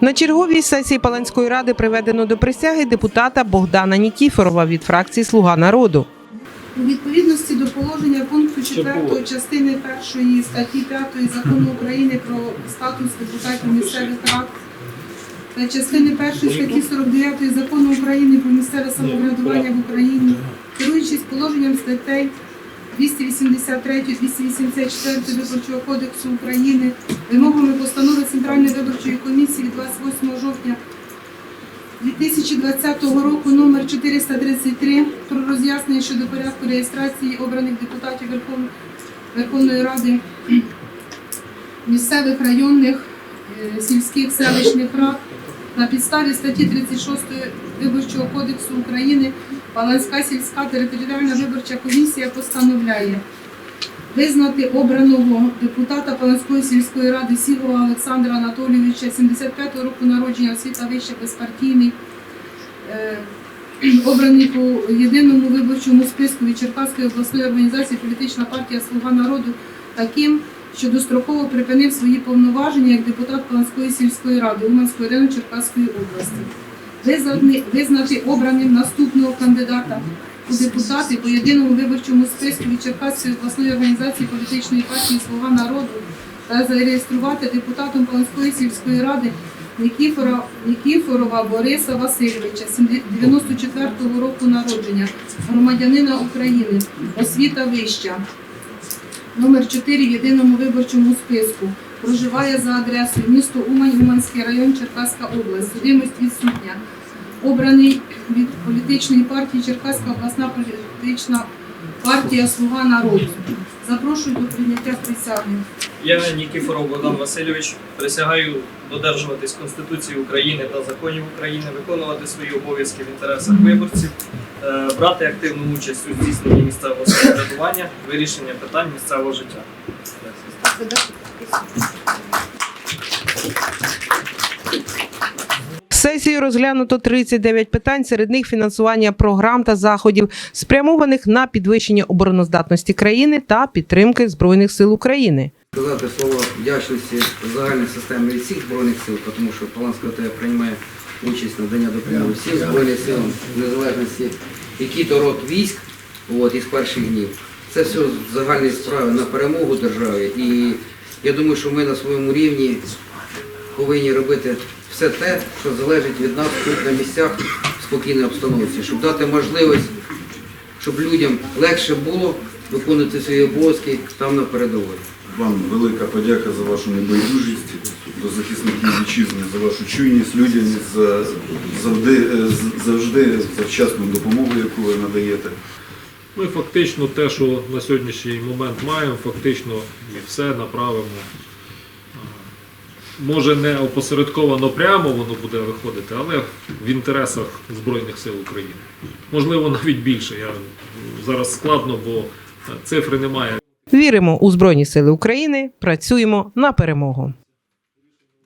На черговій сесії Паланської ради приведено до присяги депутата Богдана Нікіфорова від фракції Слуга народу. У відповідності до положення пункту 4 частини 1 статті 5 закону України про статус депутатів місцевих рад та частини 1 статті 49 закону України про місцеве самоврядування в Україні, керуючись положенням статей 283 284 Виборчого кодексу України, вимогами постанови Центральної виборчої комісії від 28 жовтня 2020 року номер 433 про роз'яснення щодо порядку реєстрації обраних депутатів Верховної, Верховної Ради місцевих районних е, сільських селищних рад на підставі статті 36 Виборчого кодексу України Паланська сільська територіальна виборча комісія постановляє визнати обраного депутата Паланської сільської ради Сігова Олександра Анатолійовича 75-го року народження освіта вища безпартійний, е, обраний по єдиному виборчому списку від Черкаської обласної організації політична партія Слуга народу таким, що достроково припинив свої повноваження як депутат Паланської сільської ради Уманського району Черкаської області. Визнати, обраним наступного кандидата у депутати по єдиному виборчому списку від Черкаської обласної організації політичної партії Слуга народу та зареєструвати депутатом Паланської сільської ради Нікіфора, Нікіфорова Бориса Васильовича, 94-го року народження, громадянина України, освіта вища, номер 4 в єдиному виборчому списку. Проживає за адресою місто Умань, Уманський район, Черкаська область. Судимость відсутня. Обраний від політичної партії Черкаська обласна політична партія Слуга народу. Запрошую до прийняття присяги. Я Нікіфоров Богдан Васильович присягаю додержуватись Конституції України та законів України, виконувати свої обов'язки в інтересах виборців, е, брати активну участь у здійсненні місцевого самоврядування, вирішення питань місцевого життя. Сесію розглянуто 39 питань, серед них фінансування програм та заходів, спрямованих на підвищення обороноздатності країни та підтримки Збройних сил України. сказати слово вдячності загальній системі від всіх Збройних сил, тому що Поланська ОТГ приймає участь надання допомоги всім Збройним силам, незалежності, який то род військ от, із перших днів. Це все загальні справи на перемогу держави. І я думаю, що ми на своєму рівні повинні робити все те, що залежить від нас тут на місцях в спокійній обстановці, щоб дати можливість, щоб людям легше було виконувати свої обов'язки там на передовій. Вам велика подяка за вашу небайдужість до захисників вітчизни, за вашу чуйність, людяність, за завжди, завжди завчасну допомогу, яку ви надаєте. Ми фактично те, що на сьогоднішній момент маємо, фактично і все направимо. Може не опосередковано прямо воно буде виходити, але в інтересах Збройних сил України. Можливо, навіть більше. Я зараз складно, бо цифри немає. Віримо у Збройні Сили України, працюємо на перемогу.